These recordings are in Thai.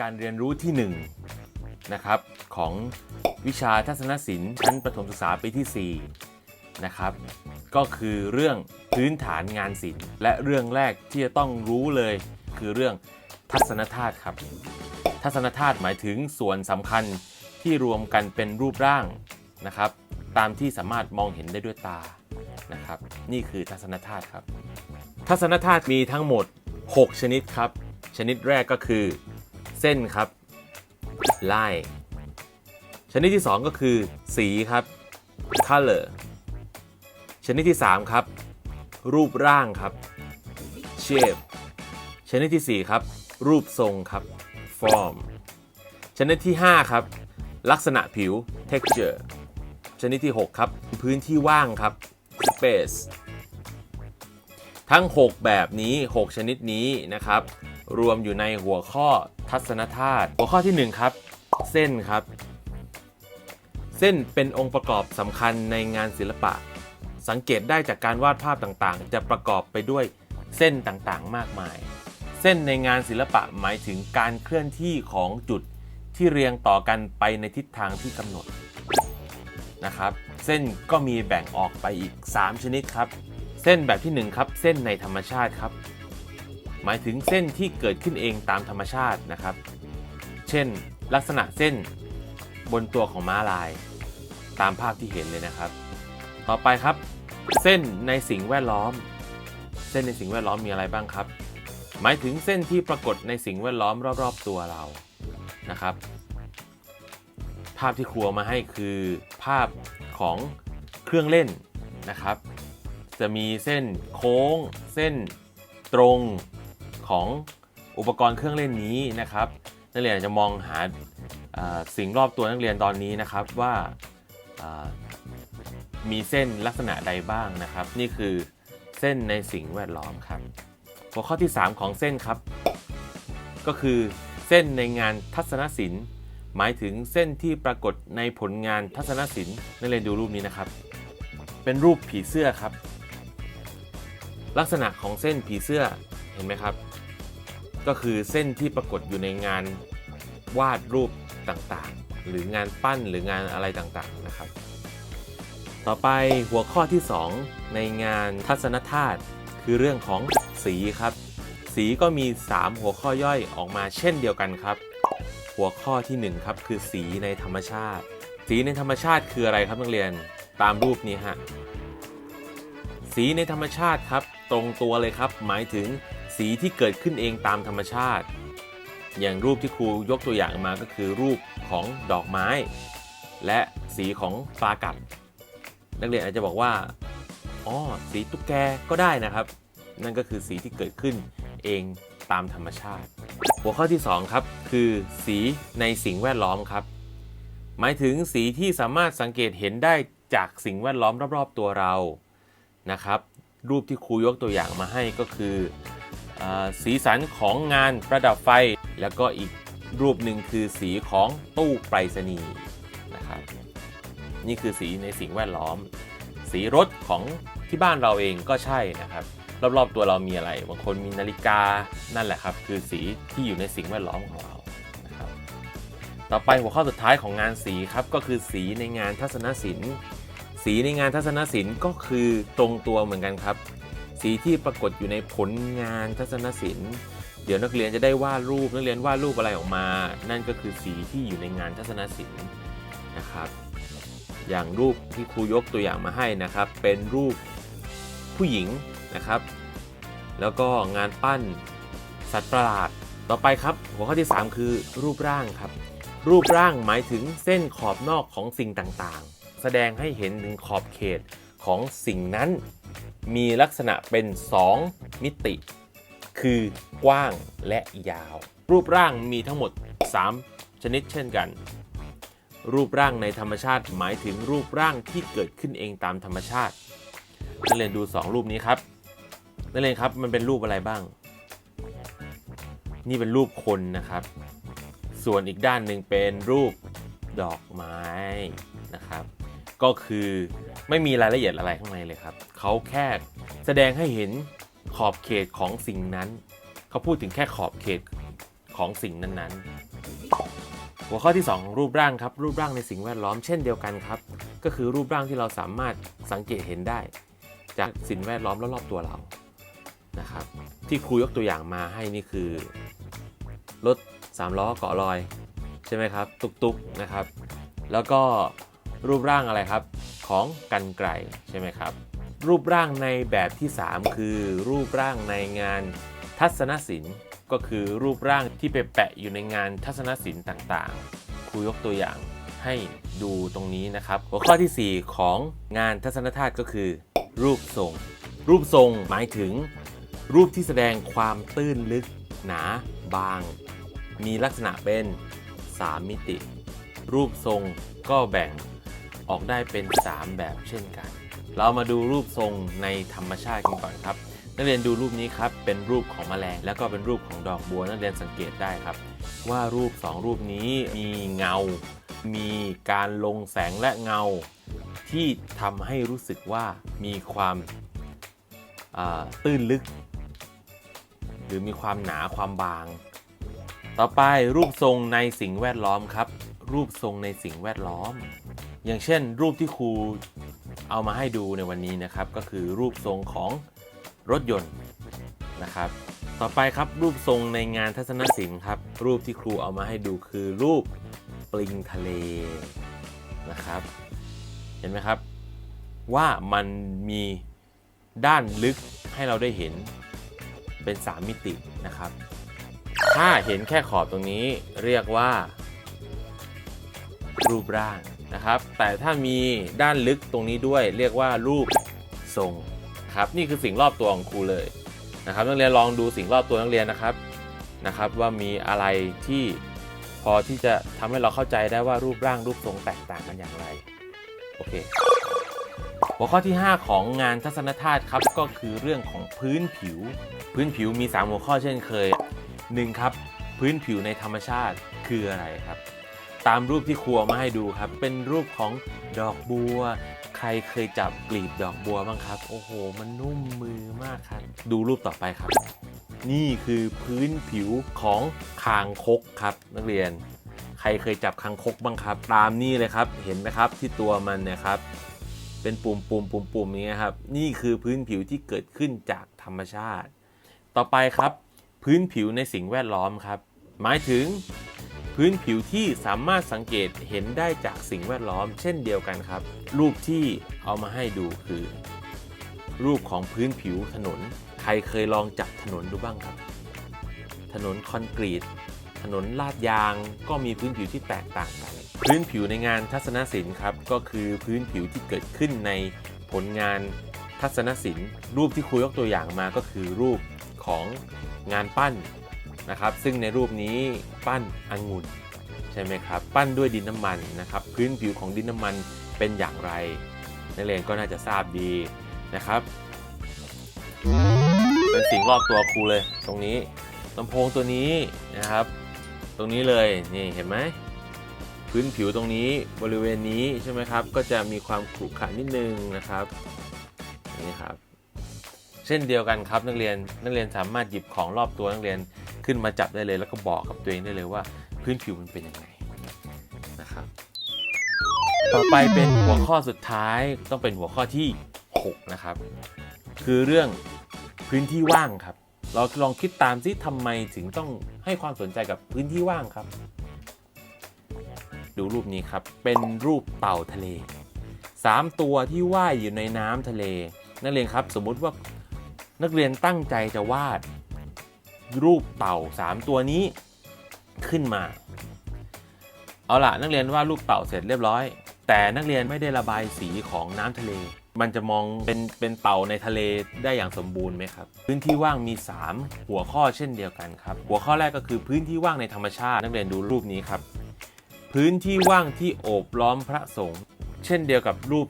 การเรียนรู้ที่1นะครับของวิชาทัศนศิลป์ชั้นประถมศึกษาปีที่ 4 นะครับ ก็คือเรื่องพื้นฐานงานศิลป์และเรื่องแรกที่จะต้องรู้เลยคือเรื่องทัศนธาตุครับ ทัศนธาตุหมายถึงส่วนสำคัญที่รวมกันเป็นรูปร่างนะครับ ตามที่สามารถมองเห็นได้ด้วยตานะครับ นี่คือทัศนธาตุครับ ทัศนธาตุมีทั้งหมด 6 ชนิดครับ ชนิดแรกก็คือ เส้นครับ ลาย ชนิดที่ 2 ก็คือ สีครับ color ชนิดที่ 3 ครับ รูปร่างครับ shape ชนิดทีสี่ 4 ครับ รูปทรงครับ form ชนิดที่ 5 ครับ ลักษณะผิว texture ชนิดที่ 6 ครับ พื้นที่ว่างครับ space ทั้ง 6 แบบนี้ 6 ชนิดนี้นะครับ รวมอยู่ในหัวข้อ ทัศนธาตุหัวข้อที่ 1 ครับ เส้นครับ เส้นเป็นองค์ประกอบสำคัญในงานศิลปะ สังเกตได้จากการวาดภาพต่างๆ จะประกอบไปด้วยเส้นต่างๆ มากมาย เส้นในงานศิลปะหมายถึงการเคลื่อนที่ของจุดที่เรียงต่อกันไปในทิศทางที่กำหนดนะครับเส้นก็มีแบ่งออกไปอีก 3 ชนิดครับ เส้นแบบที่ 1 ครับ เส้นในธรรมชาติครับ หมายถึงเส้นที่เกิดขึ้นเองตามธรรมชาตินะครับ เช่น ลักษณะเส้นบนตัวของม้าลาย ตามภาพที่เห็นเลยนะครับ ต่อไปครับ เส้นในสิ่งแวดล้อม เส้นในสิ่งแวดล้อมมีอะไรบ้างครับ หมายถึงเส้นที่ปรากฏในสิ่งแวดล้อมรอบๆตัวเรานะครับ ภาพที่ครัวมาให้คือภาพของเครื่องเล่นนะครับ จะมีเส้นโค้ง เส้นตรง ของอุปกรณ์เครื่องเล่นนี้นะครับ นักเรียนอาจจะมองหาสิ่งรอบตัวนักเรียนตอนนี้นะครับว่าอ่ามีเส้นลักษณะใดบ้างนะครับ นี่คือเส้นในสิ่งแวดล้อมครับ หัวข้อที่ 3 ของเส้นครับ ก็คือเส้นในงานทัศนศิลป์ หมายถึงเส้นที่ปรากฏในผลงานทัศนศิลป์นักเรียนดูรูปนี้นะครับ เป็นรูปผีเสื้อครับ ลักษณะของเส้นผีเสื้อ เห็นไหมครับ ก็คือเส้นที่ปรากฏอยู่ในงานวาดรูปต่างๆ หรืองานปั้นหรืองานอะไรต่างๆนะครับ ต่อไปหัวข้อที่ 2 ในงานทัศนธาตุคือเรื่องของสีครับ สีก็มี 3 หัวข้อย่อยออกมาเช่นเดียวกันครับ หัวข้อที่ 1 ครับ คือสีในธรรมชาติ สีในธรรมชาติคืออะไรครับนักเรียนตามรูปนี้ฮะสีในธรรมชาติครับ ตรงตัวเลยครับ หมายถึง สีที่เกิดขึ้นเองตามธรรมชาติ อย่างรูปที่ครูยกตัวอย่างมาก็คือรูปของดอกไม้ และสีของปลากัด นักเรียนอาจจะบอกว่าอ๋อสีตุ๊กแกก็ได้นะครับ นั่นก็คือสีที่เกิดขึ้นเองตามธรรมชาติ หัวข้อที่ 2 ครับ คือสีในสิ่งแวดล้อมครับ หมายถึงสีที่สามารถสังเกตเห็นได้จากสิ่งแวดล้อมรอบ ๆ ตัวเรานะครับ รูปที่ครูยกตัวอย่างมาให้ก็คือ สีสันของงานประดับไฟ แล้วก็อีกรูปหนึ่งคือสีของตู้ไปรษณีย์นะครับนี่คือสีในสิ่งแวดล้อม สีรถของที่บ้านเราเองก็ใช่นะครับรอบๆตัวเรามีอะไรบางคนมีนาฬิกานั่นแหละครับ คือสีที่อยู่ในสิ่งแวดล้อมของเรานะครับต่อไปหัวข้อสุดท้ายของงานสีครับก็คือสีในงานทัศนศิลป์ สีในงานทัศนศิลป์ก็คือตรงตัวเหมือนกันครับ สีที่ปรากฏอยู่ในผลงานทัศนศิลป์ เดี๋ยวนักเรียนจะได้วาดรูปนักเรียนวาดรูปอะไรออกมา นั่นก็คือสีที่อยู่ในงานทัศนศิลป์นะครับ อย่างรูปที่ครูยกตัวอย่างมาให้นะครับ เป็นรูปผู้หญิงนะครับ แล้วก็งานปั้นสัตว์ประหลาด ต่อไปครับ หัวข้อที่ 3 คือรูปร่างครับ รูปร่างหมายถึงเส้นขอบนอกของสิ่งต่างๆ แสดงให้เห็นถึงขอบเขตของสิ่งนั้น มีลักษณะเป็น 2 มิติ คือกว้างและยาว รูปร่างมีทั้งหมด 3 ชนิดเช่นกัน รูปร่างในธรรมชาติหมายถึงรูปร่างที่เกิดขึ้นเองตามธรรมชาตินักเรียนดู 2 รูปนี้ครับนักเรียนครับมันเป็นรูปอะไรบ้าง นี่เป็นรูปคนนะครับ ส่วนอีกด้านหนึ่งเป็นรูปดอกไม้นะครับ ก็คือไม่มีรายละเอียดอะไรข้างในเลยครับเขาแค่แสดงให้เห็นขอบเขตของสิ่งนั้น เขาพูดถึงแค่ขอบเขตของสิ่งนั้นๆ หัวข้อที่ 2 รูปร่างครับ รูปร่างในสิ่งแวดล้อมเช่นเดียวกันครับ ก็คือรูปร่างที่เราสามารถสังเกตเห็นได้ จากสิ่งแวดล้อมรอบๆตัวเรานะครับที่ครูยกตัวอย่างมาให้นี่คือรถสามล้อเกาะลอยใช่ไหมครับ ตุกๆนะครับ แล้วก็ รูปร่างอะไรครับ ของกันไกรใช่ไหมครับ รูปร่างในแบบที่ 3 คือ รูปร่างในงานทัศนศิลป์ก็คือรูปร่างที่ไปแปะอยู่ในงานทัศนศิลป์ต่างๆ ครูยกตัวอย่างให้ดูตรงนี้นะครับ หัวข้อทีสี่4 ของงานทัศนธาตุก็คือ รูปทรง รูปทรงหมายถึง รูปที่แสดงความตื้นลึก หนา บาง มีลักษณะเป็น 3 มิติ รูปทรงก็แบ่ง ออกได้เป็น 3 แบบเช่นกัน เรามาดูรูปทรงในธรรมชาติกันก่อนครับ นักเรียนดูรูปนี้ครับ เป็นรูปของแมลง แล้วก็เป็นรูปของดอกบัวนักเรียนสังเกตได้ครับ ว่ารูป 2 รูปนี้มีเงา มีการลงแสงและเงา ที่ทำให้รู้สึกว่ามีความาตื้นลึก หรือมีความหนาความบาง ต่อไปรูปทรงในสิ่งแวดล้อมครับ รูปทรงในสิ่งแวดล้อม อย่างเช่น รูปที่ครูเอามาให้ดูในวันนี้นะครับ ก็คือรูปทรงของรถยนต์นะครับ ต่อไปครับรูปทรงในงานทัศนศิลป์ครับ รูปที่ครูเอามาให้ดูคือรูปปลิงทะเลนะครับ เห็นไหมครับ ว่ามันมีด้านลึกให้เราได้เห็นเป็น 3 มิตินะครับ ถ้าเห็นแค่ขอบตรงนี้เรียกว่า รูปร่าง นะครับ แต่ถ้ามีด้านลึกตรงนี้ด้วย เรียกว่ารูปทรงครับนี่คือสิ่งรอบตัวของครูเลยนะครับนักเรียนลองดูสิ่งรอบตัวนักเรียนนะครับนะครับ ว่ามีอะไรที่พอที่จะทำให้เราเข้าใจได้ว่ารูปร่างรูปทรงแตกต่างกันอย่างไรโอเคหัวข้อที่ 5 ของงานทัศนธาตุครับก็คือเรื่องของพื้นผิว พื้นผิวมี 3 หัวข้อเช่นเคย 1. ครับ พื้นผิวในธรรมชาติคืออะไรครับ ตามรูปที่ครูเอามาให้ดูครับ เป็นรูปของดอกบัว ใครเคยจับกลีบดอกบัวบ้างครับ โอ้โห มันนุ่มมือมากครับ ดูรูปต่อไปครับ นี่คือพื้นผิวของคางคกครับ นักเรียน ใครเคยจับคางคกบ้างครับ ตามนี่เลยครับ เห็นไหมครับที่ตัวมันนะครับ เป็นปุ่มปุ่มปุ่มปุ่มนี้ยครับ นี่คือพื้นผิวที่เกิดขึ้นจากธรรมชาติ ต่อไปครับ พื้นผิวในสิ่งแวดล้อมครับ หมายถึง พื้นผิวที่สามารถสังเกตเห็นได้จากสิ่งแวดล้อม เช่นเดียวกันครับ รูปที่เอามาให้ดูคือ รูปของพื้นผิวถนน ใครเคยลองจับถนนดูบ้างครับ ถนนคอนกรีต ถนนลาดยางก็มีพื้นผิวที่แตกต่างกัน พื้นผิวในงานทัศนศิลป์ครับ ก็คือพื้นผิวที่เกิดขึ้นในผลงานทัศนศิลป์ รูปที่ครูยกตัวอย่างมาก็คือรูปของงานปั้น นะครับซึ่งในรูปนี้ปั้นองุ่นใช่ไหมครับปั้นด้วยดินน้ำมันนะครับพื้นผิวของดินน้ำมันเป็นอย่างไรนักเรียนก็น่าจะทราบดีนะครับ เป็นสิ่งรอบตัวครูเลย ตรงนี้ลำโพงตัวนี้นะครับ ตรงนี้เลยนี่เห็นไหมพื้นผิวตรงนี้บริเวณนี้ใช่ไหมครับ ก็จะมีความขรุขระนิดนึงนะครับนี่ครับ เช่นเดียวกันครับนักเรียนนักเรียนสามารถหยิบของรอบตัวนักเรียน ขึ้นมาจับได้เลย แล้วก็บอกกับตัวเองได้เลยว่า พื้นผิวมันเป็นยังไงนะครับ ต่อไปเป็นหัวข้อสุดท้ายต้องเป็นหัวข้อที่ 6 นะครับ คือเรื่องพื้นที่ว่างครับ เราลองคิดตามซิทำไมถึงต้องให้ความสนใจกับพื้นที่ว่างครับ ดูรูปนี้ครับ เป็นรูปเต่าทะเล 3 ตัวที่ว่ายอยู่ในน้ำทะเล นักเรียนครับ สมมุติว่านักเรียนตั้งใจจะวาด รูปเต่า 3 ตัวนี้ขึ้นมา เอาล่ะนักเรียนวาดรูปเต่าเสร็จเรียบร้อย แต่นักเรียนไม่ได้ระบายสีของน้ำทะเล มันจะมองเป็นเป็นเต่าในทะเลได้อย่างสมบูรณ์ไหมครับ พื้นที่ว่างมี 3 หัวข้อเช่นเดียวกันครับ หัวข้อแรกก็คือพื้นที่ว่างในธรรมชาติ นักเรียนดูรูปนี้ครับ พื้นที่ว่างที่โอบล้อมพระสงฆ์เช่นเดียวกับรูป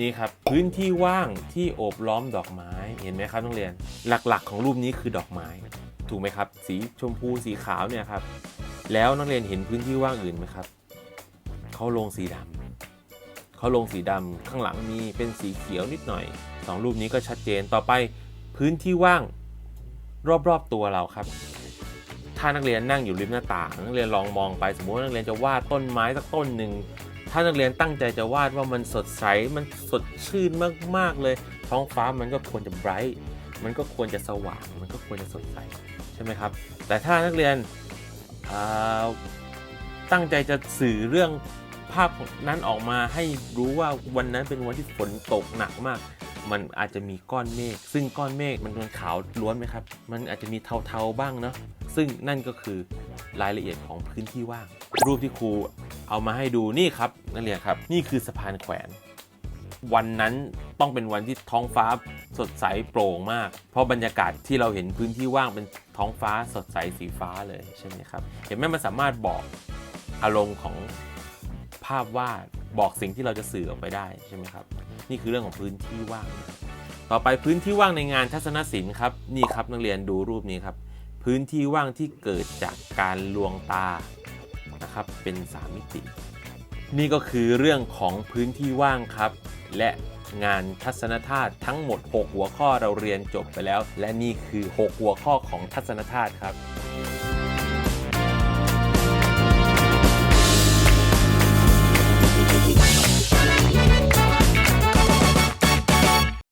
นี้ครับพื้นที่ว่างที่โอบล้อมดอกไม้เห็นไหมครับนักเรียน หลักๆ ของรูปนี้คือดอกไม้ ถูกไหมครับ สีชมพูสีขาวเนี่ยครับ แล้วนักเรียนเห็นพื้นที่ว่างอื่นไหมครับเขาลงสีดำเขาลงสีดำข้างหลังมีเป็นสีเขียวนิดหน่อยสองรูปนี้ก็ชัดเจนต่อไปพื้นที่ว่างรอบๆตัวเราครับ ถ้านักเรียนนั่งอยู่ริมหน้าต่างนักเรียนลองมองไปสมมติว่านักเรียนจะวาดต้นไม้สักต้นหนึ่งถ้านักเรียนตั้งใจจะวาดว่ามันสดใสมันสดชื่นมากๆเลย ท้องฟ้ามันก็ควรจะไบรท์มันก็ควรจะสว่าง มันก็ควรจะสดใส ใช่ไหมครับ แต่ถ้านักเรียนตั้งใจจะสื่อเรื่องภาพนั้นออกมาให้รู้ว่าวันนั้นเป็นวันที่ฝนตกหนักมาก มันอาจจะมีก้อนเมฆซึ่งก้อนเมฆมันเป็นขาวล้วนไหมครับ มันอาจจะมีเทาๆบ้างเนาะซึ่งนั่นก็คือรายละเอียดของพื้นที่ว่าง รูปที่ครูเอามาให้ดูนี่ครับนักเรียนครับ นี่คือสะพานแขวน วันนั้นต้องเป็นวันที่ท้องฟ้าสดใสโปร่งมาก เพราะบรรยากาศที่เราเห็นพื้นที่ว่างเป็นท้องฟ้าสดใสสีฟ้าเลยใช่ไหมครับ เห็นไหมมันสามารถบอกอารมณ์ของภาพวาดบอกสิ่งที่เราจะสื่อออกไปได้ใช่ไหมครับ นี่คือเรื่องของพื้นที่ว่าง ต่อไปพื้นที่ว่างในงานทัศนศิลป์ครับนี่ครับนักเรียนดูรูปนี้ครับ พื้นที่ว่างที่เกิดจากการลวงตานะครับเป็นสามมิติ นี่ก็คือเรื่องของพื้นที่ว่างครับ และงานทัศนธาตุทั้งหมด 6 หัวข้อเราเรียนจบไปแล้ว และนี่คือ 6 หัวข้อของทัศนธาตุครับ